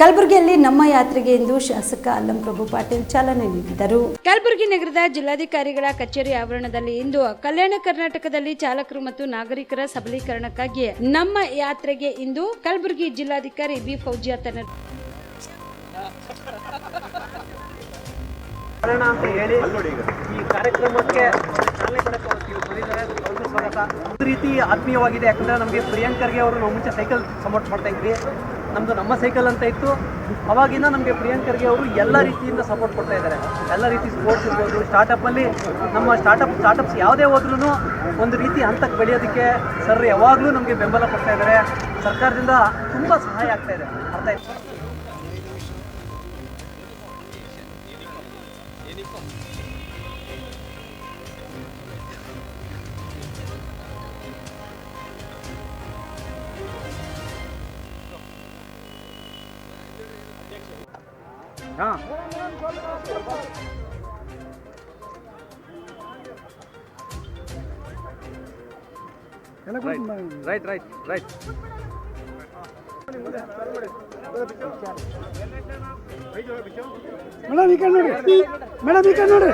ಕಲಬುರಗಿಯಲ್ಲಿ ನಮ್ಮ ಯಾತ್ರೆಗೆ ಎಂದು ಶಾಸಕ ಅಲ್ಲಂ ಪ್ರಭು ಪಾಟೀಲ್ ಚಾಲನೆ ನೀಡಿದರು. ಕಲಬುರಗಿ ನಗರದ ಜಿಲ್ಲಾಧಿಕಾರಿಗಳ ಕಚೇರಿ ಆವರಣದಲ್ಲಿ ಇಂದು ಕಲ್ಯಾಣ ಕರ್ನಾಟಕದಲ್ಲಿ ಚಾಲಕರು ಮತ್ತು ನಾಗರಿಕರ ಸಬಲೀಕರಣಕ್ಕಾಗಿ ನಮ್ಮ ಯಾತ್ರೆಗೆ ಇಂದು ಕಲಬುರಗಿ ಜಿಲ್ಲಾಧಿಕಾರಿ ಬಿ ಫೌಜಿಯಾ ತನ್ನ ಕಾರಣ ಅಂತ ಹೇಳಿ ಈ ಕಾರ್ಯಕ್ರಮಕ್ಕೆ ಚಾಲನೆ ಕೊಡಕ್ಕೆ ಅವ್ರು ಬಂದಿದ್ದಾರೆ ಅವ್ರಿಗೂ ಸ್ವಾಗತ. ಒಂದು ರೀತಿ ಆತ್ಮೀಯವಾಗಿದೆ ಯಾಕಂದ್ರೆ ನಮಗೆ ಪ್ರಿಯಾಂಕರ್ಗೆ ಅವರು ನಾವು ಮುಂಚೆ ಸೈಕಲ್ ಸಪೋರ್ಟ್ ಮಾಡ್ತಾ ಇದ್ವಿ. ನಮ್ದು ನಮ್ಮ ಸೈಕಲ್ ಅಂತ ಇತ್ತು. ಅವಾಗಿಂದ ನಮಗೆ ಪ್ರಿಯಾಂಕರ್ಗೆ ಅವರು ಎಲ್ಲ ರೀತಿಯಿಂದ ಸಪೋರ್ಟ್ ಕೊಡ್ತಾ ಇದ್ದಾರೆ. ಎಲ್ಲ ರೀತಿ ಸ್ಪೋರ್ಟ್ಸ್ ಇರ್ಬೋದು ಸ್ಟಾರ್ಟಪ್ಪಲ್ಲಿ ನಮ್ಮ ಸ್ಟಾರ್ಟಪ್ ಸ್ಟಾರ್ಟಪ್ಸ್ ಯಾವುದೇ ಹೋದ್ರೂ ಒಂದು ರೀತಿ ಹಂತಕ್ಕೆ ಬೆಳೆಯೋದಕ್ಕೆ ಸರ್ ಯಾವಾಗಲೂ ನಮಗೆ ಬೆಂಬಲ ಕೊಡ್ತಾ ಇದ್ದಾರೆ. ಸರ್ಕಾರದಿಂದ ತುಂಬ ಸಹಾಯ ಆಗ್ತಾ ಇದೆ. ಅರ್ಥ ಆಯ್ತು? ಹಾಂ ರೈಟ್ ರೈಟ್ ರೈಟ್ ಮೇಡಮ್ ನೋಡ್ರಿ ಮೇಡಮ್ ನೋಡ್ರಿ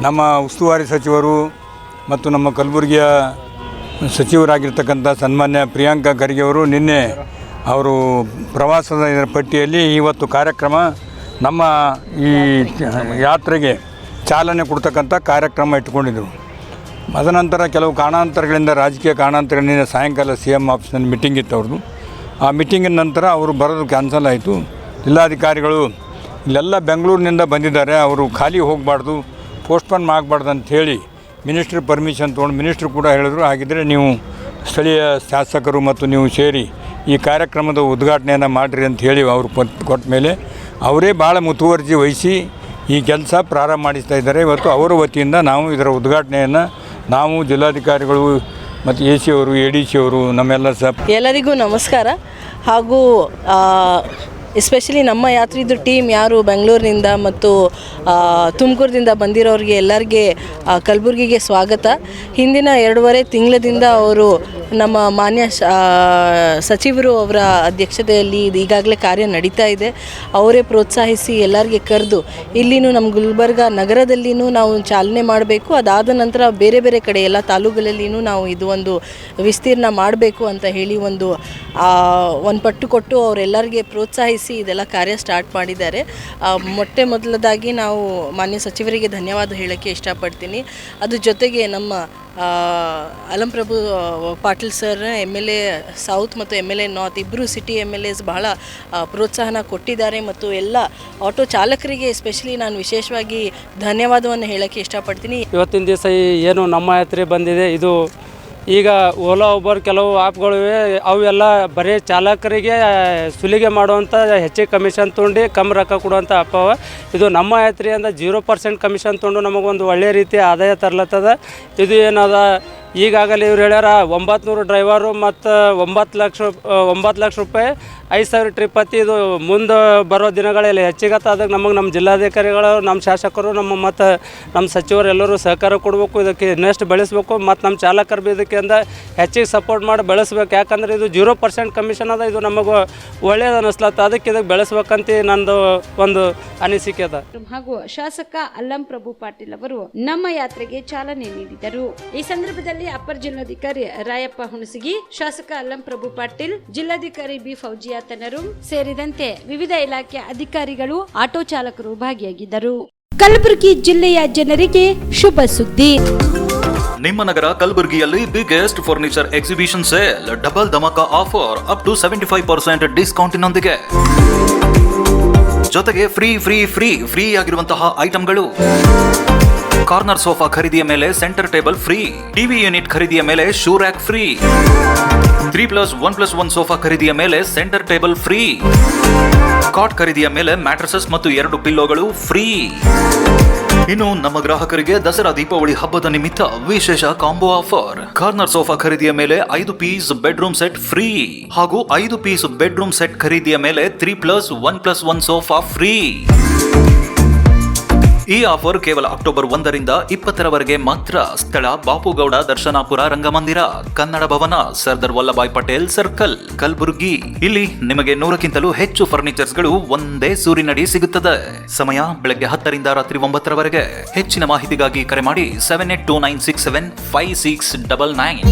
ನಮ್ಮ ಉಸ್ತುವಾರಿ ಸಚಿವರು ಮತ್ತು ನಮ್ಮ ಕಲಬುರಗಿಯ ಸಚಿವರಾಗಿರ್ತಕ್ಕಂಥ ಸನ್ಮಾನ್ಯ ಪ್ರಿಯಾಂಕಾ ಖರ್ಗೆ ಅವರು ನಿನ್ನೆ ಅವರು ಪ್ರವಾಸದ ಪಟ್ಟಿಯಲ್ಲಿ ಇವತ್ತು ಕಾರ್ಯಕ್ರಮ ನಮ್ಮ ಈ ಯಾತ್ರೆಗೆ ಚಾಲನೆ ಕೊಡ್ತಕ್ಕಂಥ ಕಾರ್ಯಕ್ರಮ ಇಟ್ಕೊಂಡಿದ್ದರು ಅದನಂತರ ಕೆಲವು ಕಾರಣಾಂತರಗಳಿಂದ ರಾಜಕೀಯ ಕಾರಣಾಂತರಗಳಿಂದ ಸಾಯಂಕಾಲ ಸಿ ಎಂ ಆಫೀಸ್ನಲ್ಲಿ ಮೀಟಿಂಗ್ ಇತ್ತು ಅವ್ರದ್ದು. ಆ ಮೀಟಿಂಗಿನ ನಂತರ ಅವರು ಬರೋದು ಕ್ಯಾನ್ಸಲ್ ಆಯಿತು. ಜಿಲ್ಲಾಧಿಕಾರಿಗಳು ಇಲ್ಲೆಲ್ಲ ಬೆಂಗಳೂರಿನಿಂದ ಬಂದಿದ್ದಾರೆ, ಅವರು ಖಾಲಿ ಹೋಗಬಾರ್ದು ಪೋಸ್ಟ್ಪೋನ್ ಮಾಡಬಾರ್ದು ಅಂತ ಹೇಳಿ ಮಿನಿಸ್ಟ್ರ್ ಪರ್ಮಿಷನ್ ತೊಗೊಂಡು ಮಿನಿಸ್ಟ್ರ್ ಕೂಡ ಹೇಳಿದ್ರು. ಹಾಗಿದ್ದರೆ ನೀವು ಸ್ಥಳೀಯ ಶಾಸಕರು ಮತ್ತು ನೀವು ಸೇರಿ ಈ ಕಾರ್ಯಕ್ರಮದ ಉದ್ಘಾಟನೆಯನ್ನು ಮಾಡಿರಿ ಅಂತ ಹೇಳಿ ಅವರು ಕೊಟ್ಟ ಮೇಲೆ ಅವರೇ ಭಾಳ ಮುತುವರ್ಜಿ ವಹಿಸಿ ಈ ಕೆಲಸ ಪ್ರಾರಂಭ ಮಾಡಿಸ್ತಾ ಇದ್ದಾರೆ. ಇವತ್ತು ಅವರ ವತಿಯಿಂದ ನಾವು ಇದರ ಉದ್ಘಾಟನೆಯನ್ನು ನಾವು ಜಿಲ್ಲಾಧಿಕಾರಿಗಳು ಮತ್ತು ಎ ಸಿ ಅವರು, ಎ ಡಿ ಸಿ ಅವರು, ನಮ್ಮೆಲ್ಲ ಸಹ ಎಲ್ಲರಿಗೂ ನಮಸ್ಕಾರ. ಹಾಗೂ ಎಸ್ಪೆಷಲಿ ನಮ್ಮ ಯಾತ್ರಿದು ಟೀಮ್ ಯಾರು ಬೆಂಗಳೂರಿನಿಂದ ಮತ್ತು ತುಮಕೂರಿನಿಂದ ಬಂದಿರೋರಿಗೆ ಎಲ್ಲರಿಗೆ ಕಲಬುರಗಿಗೆ ಸ್ವಾಗತ. ಹಿಂದಿನ ಎರಡೂವರೆ ತಿಂಗಳದಿಂದ ಅವರು ನಮ್ಮ ಮಾನ್ಯ ಸಚಿವರು ಅವರ ಅಧ್ಯಕ್ಷತೆಯಲ್ಲಿ ಇದು ಈಗಾಗಲೇ ಕಾರ್ಯ ನಡೀತಾ ಇದೆ. ಅವರೇ ಪ್ರೋತ್ಸಾಹಿಸಿ ಎಲ್ಲರಿಗೆ ಕರೆದು, ಇಲ್ಲಿನೂ ನಮ್ಮ ಗುಲ್ಬರ್ಗ ನಗರದಲ್ಲಿನೂ ನಾವು ಚಾಲನೆ ಮಾಡಬೇಕು. ಅದಾದ ನಂತರ ಬೇರೆ ಬೇರೆ ಕಡೆ ಎಲ್ಲ ತಾಲೂಕುಗಳಲ್ಲಿನೂ ನಾವು ಇದು ಒಂದು ವಿಸ್ತೀರ್ಣ ಮಾಡಬೇಕು ಅಂತ ಹೇಳಿ ಒಂದು ಒಂದು ಪಟ್ಟು ಕೊಟ್ಟು ಅವರೆಲ್ಲರಿಗೆ ಪ್ರೋತ್ಸಾಹಿಸಿ ಇದೆಲ್ಲ ಕಾರ್ಯ ಸ್ಟಾರ್ಟ್ ಮಾಡಿದ್ದಾರೆ. ಮೊಟ್ಟೆ ಮೊದಲದಾಗಿ ನಾವು ಮಾನ್ಯ ಸಚಿವರಿಗೆ ಧನ್ಯವಾದ ಹೇಳೋಕ್ಕೆ ಇಷ್ಟಪಡ್ತೀನಿ. ಅದ್ರ ಜೊತೆಗೆ ನಮ್ಮ Alamprabhu Patil sir, M L A south ಮತ್ತು ಎಂ ಎಲ್ ಎ ನಾರ್ತ್ ಇಬ್ಬರು ಸಿಟಿ ಎಂ ಎಲ್ ಎಸ್ ಬಹಳ ಪ್ರೋತ್ಸಾಹನ ಕೊಟ್ಟಿದ್ದಾರೆ ಮತ್ತು ಎಲ್ಲ ಆಟೋ ಚಾಲಕರಿಗೆ ಎಸ್ಪೆಷಲಿ ನಾನು ವಿಶೇಷವಾಗಿ ಧನ್ಯವಾದವನ್ನು ಹೇಳೋಕ್ಕೆ ಇಷ್ಟಪಡ್ತೀನಿ. ಇವತ್ತಿನ ದಿವಸ ಏನು ನಮ್ಮ ಯಾತ್ರೆ ಬಂದಿದೆ, ಇದು ಈಗ ಓಲಾ ಉಬರ್ ಕೆಲವು ಆ್ಯಪ್ಗಳಿವೆ ಅವೆಲ್ಲ ಬರೀ ಚಾಲಕರಿಗೆ ಸುಲಿಗೆ ಮಾಡುವಂಥ ಹೆಚ್ಚಿಗೆ ಕಮಿಷನ್ ತೊಗೊಂಡು ಕಮ್ಮಿ ರೊಕ್ಕ ಕೊಡುವಂಥ ಆ್ಯಪ್ ಅವ. ಇದು ನಮ್ಮ ಯಾತ್ರೆಯಿಂದ ಜೀರೋ ಪರ್ಸೆಂಟ್ ಕಮಿಷನ್ ತೊಗೊಂಡು ನಮಗೊಂದು ಒಳ್ಳೆಯ ರೀತಿ ಆದಾಯ ತರ್ಲತ್ತದ. ಇದು ಏನದ ಈಗಾಗಲೇ ಇವ್ರು ಹೇಳ್ಯಾರ ಒಂಬತ್ತು ನೂರು ಡ್ರೈವರು ಮತ್ತು ಒಂಬತ್ತು ಲಕ್ಷ ಒಂಬತ್ತು ಲಕ್ಷ ರೂಪಾಯಿ, ಐದು ಸಾವಿರ ಟ್ರಿಪ್ ಹತ್ತಿ ಇದು ಮುಂದೆ ಬರೋ ದಿನಗಳಲ್ಲಿ ಹೆಚ್ಚಿಗತ್ತ ಅದಕ್ಕೆ ನಮಗೆ ನಮ್ಮ ಜಿಲ್ಲಾಧಿಕಾರಿಗಳು ನಮ್ಮ ಶಾಸಕರು, ನಮ್ಮ ಮತ್ತು ನಮ್ಮ ಸಚಿವರು ಎಲ್ಲರೂ ಸಹಕಾರ ಕೊಡಬೇಕು, ಇದಕ್ಕೆ ಇನ್ನಷ್ಟು ಬೆಳೆಸಬೇಕು, ಮತ್ತು ನಮ್ಮ ಚಾಲಕರು ಬಿ ಇದಕ್ಕೆ ಅಂದ ಹೆಚ್ಚಿಗೆ ಸಪೋರ್ಟ್ ಮಾಡಿ ಬೆಳೆಸ್ಬೇಕು. ಯಾಕಂದ್ರೆ ಇದು ಜೀರೋ ಪರ್ಸೆಂಟ್ ಕಮಿಷನ್ ಅದ, ಇದು ನಮಗೆ ಒಳ್ಳೇದು ಅನ್ನಿಸ್ಲತ್ತ ಅದಕ್ಕೆ ಇದಕ್ಕೆ ಬೆಳೆಸ್ಬೇಕಂತ ನಂದು ಒಂದು ಅನಿಸಿಕೆ ಅದ. ಹಾಗೂ ಶಾಸಕ ಅಲ್ಲಂ ಪ್ರಭು ಪಾಟೀಲ್ ಅವರು ನಮ್ಮ ಯಾತ್ರೆಗೆ ಚಾಲನೆ ನೀಡಿದರು. ಈ ಸಂದರ್ಭದಲ್ಲಿ ಅಪರ ಜಿಲ್ಲಾಧಿಕಾರಿ ರಾಯಪ್ಪ ಹುಣಸಗಿ, ಶಾಸಕ ಅಲ್ಲಂ ಪ್ರಭು ಪಾಟೀಲ್, ಜಿಲ್ಲಾಧಿಕಾರಿ ಬಿ ಫೌಜಿಯಾ ತನರು ಸೇರಿದಂತೆ ವಿವಿಧ ಇಲಾಖೆ ಅಧಿಕಾರಿಗಳು ಆಟೋ ಚಾಲಕರು ಭಾಗಿಯಾಗಿದ್ದರು. ಕಲಬುರಗಿ ಜಿಲ್ಲೆಯ ಜನರಿಗೆ ಶುಭ ಸುದ್ದಿ. ನಿಮ್ಮ ನಗರ ಕಲಬುರಗಿಯಲ್ಲಿ biggest furniture exhibition sale double ಧಮಕ offer up to seventy five percent ಡಿಸ್ಕೌಂಟಿನೊಂದಿಗೆ ಜೊತೆಗೆ ಫ್ರೀ ಫ್ರೀ ಫ್ರೀ ಫ್ರೀ ಆಗಿರುವಂತಹ ಐಟಂಗಳು ಕಾರ್ನರ್ ಸೋಫಾ ಖರೀದಿಯ ಮೇಲೆ centre table free. TV unit ಖರೀದಿಯ ಮೇಲೆ shoe rack free. Three plus one plus one sofa ಖರೀದಿಯ ಮೇಲೆ centre table free. ಕಾಟ್ ಖರೀದಿಯ ಮೇಲೆ ಮ್ಯಾಟ್ರಸಸ್ ಮತ್ತು ಎರಡು ಪಿಲ್ಲೋಗಳು ಫ್ರೀ. ಇನ್ನು ನಮ್ಮ ಗ್ರಾಹಕರಿಗೆ ದಸರಾ ದೀಪಾವಳಿ ಹಬ್ಬದ ನಿಮಿತ್ತ ವಿಶೇಷ ಕಾಂಬೋ ಆಫರ್. ಕಾರ್ನರ್ ಸೋಫಾ ಖರೀದಿಯ ಮೇಲೆ ಐದು ಪೀಸ್ ಬೆಡ್ರೂಮ್ ಸೆಟ್ ಫ್ರೀ. ಹಾಗೂ ಐದು ಪೀಸ್ ಬೆಡ್ರೂಮ್ ಸೆಟ್ ಖರೀದಿಯ ಮೇಲೆ three plus one plus one sofa free. ಈ ಆಫರ್ ಕೇವಲ ಅಕ್ಟೋಬರ್ ಒಂದರಿಂದ ಇಪ್ಪತ್ತರವರೆಗೆ ಮಾತ್ರ. ಸ್ಥಳ ಬಾಪುಗೌಡ ದರ್ಶನಾಪುರ ರಂಗಮಂದಿರ, ಕನ್ನಡ ಭವನ, ಸರ್ದಾರ್ ವಲ್ಲಭಾಯ್ ಪಟೇಲ್ ಸರ್ಕಲ್, ಕಲಬುರಗಿ. ಇಲ್ಲಿ ನಿಮಗೆ ನೂರಕ್ಕಿಂತಲೂ ಹೆಚ್ಚು ಫರ್ನಿಚರ್ಸ್ಗಳು ಒಂದೇ ಸೂರಿನಡಿ ಸಿಗುತ್ತದೆ. ಸಮಯ ಬೆಳಗ್ಗೆ ಹತ್ತರಿಂದ ರಾತ್ರಿ ಒಂಬತ್ತರವರೆಗೆ. ಹೆಚ್ಚಿನ ಮಾಹಿತಿಗಾಗಿ ಕರೆ ಮಾಡಿ seven eight two nine six seven five six double nine